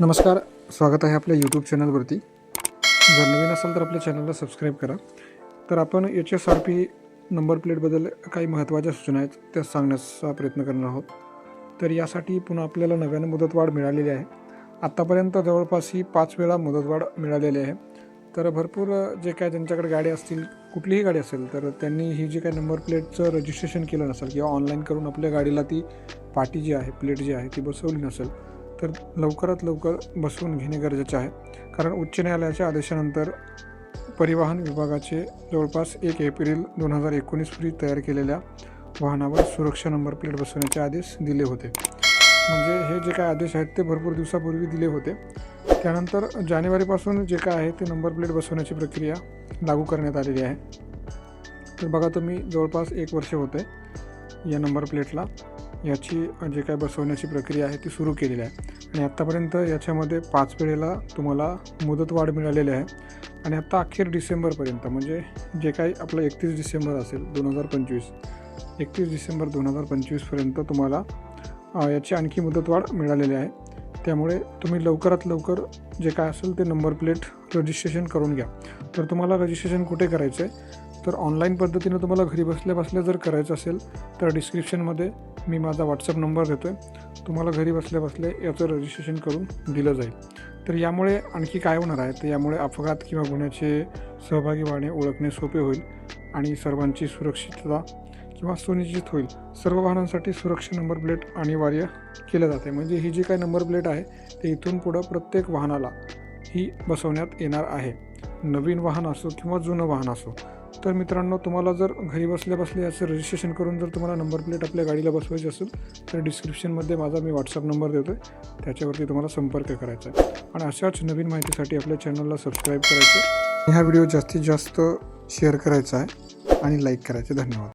नमस्कार स्वागत आहे आपल्या यूट्यूब चॅनलवरती. जर नवीन असाल तर आपल्या चॅनलला सबस्क्राईब करा. तर आपण H S R P number प्लेटबद्दल काही महत्त्वाच्या सूचना आहेत त्या सांगण्याचा प्रयत्न करणार आहोत. तर यासाठी पुन्हा आपल्याला नव्यानं मुदतवाढ मिळालेली आहे. आत्तापर्यंत जवळपास ही पाच वेळा मुदतवाढ मिळालेली आहे. तर भरपूर जे काय ज्यांच्याकडे गाडी असतील कुठलीही गाडी असेल तर त्यांनी ही जी काही नंबर प्लेटचं रजिस्ट्रेशन केलं नसेल किंवा ऑनलाईन करून आपल्या गाडीला ती पाटी जी आहे प्लेट जी आहे ती बसवली नसेल तर लवकरात लवकर बसवून घेणे गरजेचे आहे. कारण उच्च न्यायालयाच्या आदेशानंतर परिवहन विभागाचे जवळपास एक एप्रिल दोन हजार एकोणीसपूर्वी तयार केलेल्या वाहनावर सुरक्षा नंबर प्लेट बसवण्याचे आदेश दिले होते. म्हणजे हे जे काय आदेश आहेत ते भरपूर दिवसापूर्वी दिले होते. त्यानंतर जानेवारीपासून जे काय आहे ते नंबर प्लेट बसवण्याची प्रक्रिया लागू करण्यात आलेली आहे. तर बघा तुम्ही जवळपास एक वर्ष होते या नंबर प्लेटला. याची जे काय बसवण्याची प्रक्रिया आहे ती सुरू केलेली आहे. आणि आत्तापर्यंत याच्यामध्ये पाच वेळेला तुम्हाला मुदतवाढ मिळालेली आहे. आणि आत्ता अखेर डिसेंबरपर्यंत म्हणजे जे काही आपलं एकतीस डिसेंबर असेल दोन हजार पंचवीस एकतीस डिसेंबर दोन हजार पंचवीसपर्यंत तुम्हाला याची आणखी मुदतवाढ मिळालेली आहे. त्यामुळे तुम्ही लवकरात लवकर जे काय असेल ते नंबर प्लेट रजिस्ट्रेशन करून घ्या. तर तुम्हाला रजिस्ट्रेशन कुठे करायचं आहे तर ऑनलाईन पद्धतीनं तुम्हाला घरी बसल्या बसल्या जर करायचं असेल तर डिस्क्रिप्शनमध्ये मी माझा व्हॉट्सअप नंबर देतो आहे तुम्हाला घरी बसल्या बसल्या याचं रजिस्ट्रेशन करून दिलं जाईल. तर यामुळे आणखी काय होणार आहे? तर यामुळे अपघात किंवा गुन्ह्याचे सहभागी वाढणे ओळखणे सोपे होईल आणि सर्वांची सुरक्षितता किंवा सुनिश्चित होईल. सर्व वाहनांसाठी सुरक्षा नंबर प्लेट अनिवार्य केलं जाते म्हणजे ही जी काय नंबर प्लेट आहे ते इथून पुढं प्रत्येक वाहनाला ही बसवण्यात येणार आहे. नवीन वाहन असो किंवा जुनं वाहन असो तर मित्रांनो तुम्हाला जर घरी बसल्या बसल्या याचं रजिस्ट्रेशन करून जर तुम्हाला नंबर प्लेट आपल्या गाडीला बसवायची असेल तर डिस्क्रिप्शनमध्ये माझा मी व्हॉट्सअप नंबर देतो आहे त्याच्यावरती तुम्हाला संपर्क करायचा आहे. आणि अशाच नवीन माहितीसाठी आपल्या चॅनलला सबस्क्राईब करायचं. ह्या व्हिडिओ जास्तीत जास्त शेअर करायचा आहे. आणि लाईक करायचे. धन्यवाद.